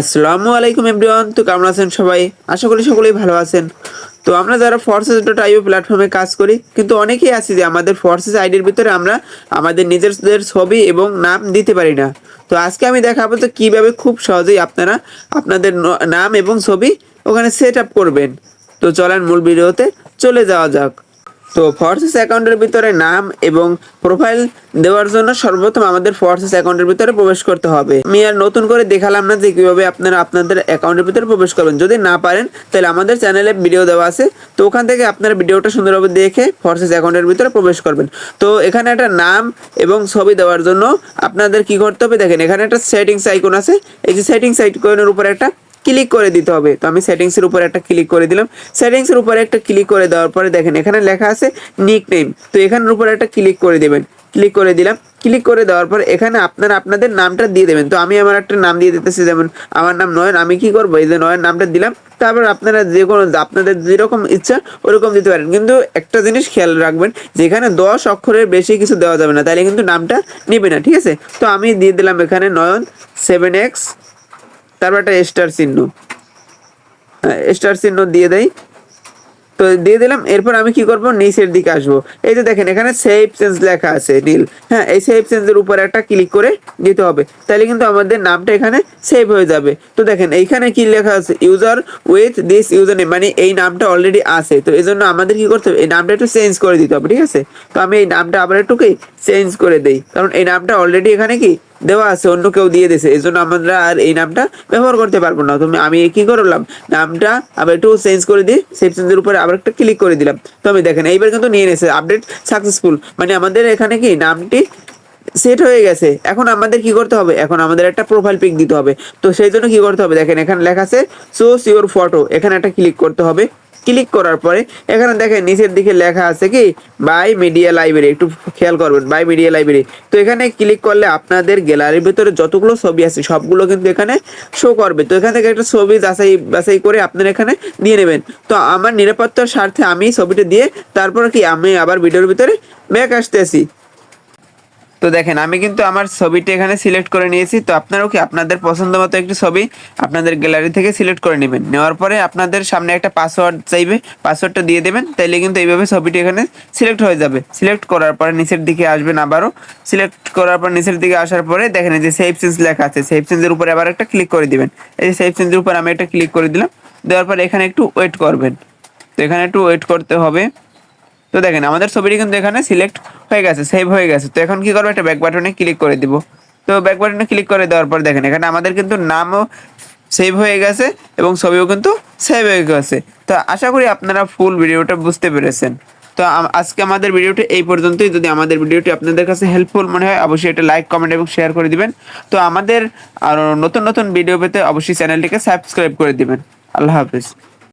আসসালামু আলাইকুম এভরিওয়ান, তো কেমন আছেন সবাই? আশা করি সকলেই ভালো আছেন। তো আমরা যারা ফোর্সেস ডট আইও প্ল্যাটফর্মে কাজ করি, কিন্তু অনেকেই আছি যে আমাদের ফোর্সেস আইডির ভিতরে আমরা আমাদের নিজেদের ছবি এবং নাম দিতে পারি না। তো আজকে আমি দেখাবো তো কীভাবে খুব সহজেই আপনারা আপনাদের নাম এবং ছবি ওখানে সেট আপ করবেন। তো চলেন মূল ভিডিওতে চলে যাওয়া যাক। তো ফোর্সেস অ্যাকাউন্টের ভিতরে নাম এবং প্রোফাইল দেওয়ার জন্য সর্বপ্রথম আমাদের ফোর্সেস অ্যাকাউন্টের ভিতরে প্রবেশ করতে হবে। আমি আর নতুন করে দেখালাম না যে কীভাবে আপনারা আপনাদের অ্যাকাউন্টের ভিতরে প্রবেশ করবেন। যদি না পারেন, তাহলে আমাদের চ্যানেলে ভিডিও দেওয়া আছে। তো ওখান থেকে আপনারা ভিডিওটা সুন্দরভাবে দেখে ফোর্সেস অ্যাকাউন্টের ভিতরে প্রবেশ করবেন। তো এখানে একটা নাম এবং ছবি দেওয়ার জন্য আপনাদের কি করতে হবে? দেখেন, এখানে একটা সেটিংস আইকন আছে। এই যে সেটিংস আইকনের উপরে একটা ক্লিক করে দিতে হবে। তো আমি সেটিংসের উপরে একটা ক্লিক করে দিলাম। সেটিংসের উপরে একটা ক্লিক করে দেওয়ার পরে দেখেন, এখানে লেখা আছে নিক নেম তো এখানের উপরে একটা ক্লিক করে দেবেন। ক্লিক করে দিলাম। ক্লিক করে দেওয়ার পর এখানে আপনারা, আপনাদের নামটা দিয়ে দেবেন। তো আমি আমার একটা নাম দিয়ে দিতেছি, যেমন আমার নাম নয়ন, আমি কি করব? এই যে নয়ন নামটা দিলাম। তারপর আপনারা যে কোনো, আপনাদের যেরকম ইচ্ছা ওরকম দিতে পারেন। কিন্তু একটা জিনিস খেয়াল রাখবেন, যেখানে দশ অক্ষরের বেশি কিছু দেওয়া যাবে না, তাহলে কিন্তু নামটা নেবে না, ঠিক আছে? তো আমি দিয়ে দিলাম এখানে নয়ন সেভেন এক্স তারপর একটা স্টার চিহ্ন। স্টার চিহ্ন দিয়ে দেয় তো দিয়ে দিলাম, এরপর আমি কি করব? নিচের দিকে আসব। এই যে দেখেন, এখানে সেভ চেঞ্জ লেখা আছে, নীল। হ্যাঁ এই সেভ চেঞ্জের উপরে একটা ক্লিক করে দিতে হবে। তাহলে কিন্তু আমাদের নামটা এখানে সেভ হয়ে যাবে। তো দেখেন, এইখানে কি লেখা আছে? User with this user name মানে এই নামটা অলরেডি আছে। তো এই জন্য আমাদের কি করতে হবে? এই নামটা একটু চেঞ্জ করে দিতে হবে, ঠিক আছে? তো আমি এই নামটা আবার একটু কি চেঞ্জ করে দেই। কারণ এই নামটা অলরেডি এখানে কি দেওয়া আছে, অন্য কেউ দিয়ে দিয়েছে। এই জন্য আমরা আর এই নামটা ব্যবহার করতে পারব না। তুমি আমি কি করলাম? নামটা আবার একটু চেঞ্জ করে দিই সেভ চেঞ্জের উপরে আবার একটা ক্লিক করে দিলাম। তো আমি দেখেন, এইবার কিন্তু নিয়ে নিয়েছে আপডেট সাকসেসফুল মানে আমাদের এখানে কি নামটি সেট হয়ে গেছে। এখন আমাদের কি করতে হবে? এখন আমাদের একটা প্রোফাইল পিক দিতে হবে। তো সেই জন্য কি করতে হবে? দেখেন, এখানে লেখা আছে সোস ইওর ফটো এখানে একটা ক্লিক করতে হবে। ক্লিক করার পরে এখানে দেখেন নিচের দিকে লেখা আছে কি, বাই মিডিয়া লাইব্রেরি, একটু খেয়াল করবেন, বাই মিডিয়া লাইব্রেরি। তো এখানে ক্লিক করলে আপনাদের গ্যালারির ভিতরে যতগুলো ছবি আছে, সবগুলো কিন্তু এখানে শো করবে। তো এখান থেকে একটা ছবি যাচাই বাছাই করে আপনারা এখানে দিয়ে নেবেন। তো আমার নিরাপত্তার স্বার্থে আমি ছবিটা দিয়ে তারপর কি আমি আবার ভিডিওর ভিতরে ব্যাক আসতেছি। তো দেখেন, আমি কিন্তু আমার ছবিটি এখানে সিলেক্ট করে নিয়েছি। তো আপনারাও কি আপনাদের পছন্দ মতো একটি ছবি আপনাদের গ্যালারি থেকে সিলেক্ট করে নেবেন? নেওয়ার পরে আপনাদের সামনে একটা পাসওয়ার্ড চাইবে পাসওয়ার্ডটা দিয়ে দেবেন, তাইলে কিন্তু এইভাবে ছবিটি এখানে সিলেক্ট হয়ে যাবে। সিলেক্ট করার পরে নিচের দিকে আসবেন আবারও। সিলেক্ট করার পর নিচের দিকে আসার পরে দেখেন যে সেভ চেঞ্জ লেখা আছে সেভ চেঞ্জের উপরে আবার একটা ক্লিক করে দিবেন। এই যে সেভ চেঞ্জের উপর আমি একটা ক্লিক করে দিলাম। দেওয়ার পরে এখানে একটু ওয়েট করবেন। তো এখানে একটু ওয়েট করতে হবে। তো দেখেন, আমাদের ছবিটি কিন্তু এখানে সিলেক্ট হয়ে গেছে সেভ হয়ে গেছে। তো এখন কি করব? একটা ব্যাক বাটনে ক্লিক করে দিব। তো ব্যাক বাটনে ক্লিক করে দেওয়ার পর দেখেন, এখানে আমাদের কিন্তু নামও সেভ হয়ে গেছে এবং ছবিও কিন্তু সেভ হয়ে গেছে। তো আশা করি আপনারা ফুল ভিডিওটা বুঝতে পেরেছেন। তো আজকে আমাদের ভিডিওটি এই পর্যন্তই। যদি আমাদের ভিডিওটি আপনাদের কাছে হেল্পফুল মনে হয়, অবশ্যই এটা লাইক কমেন্ট এবং শেয়ার করে দিবেন। তো আমাদের আরও নতুন নতুন ভিডিও পেতে অবশ্যই চ্যানেলটিকে সাবস্ক্রাইব করে দিবেন। আল্লাহ হাফিজ।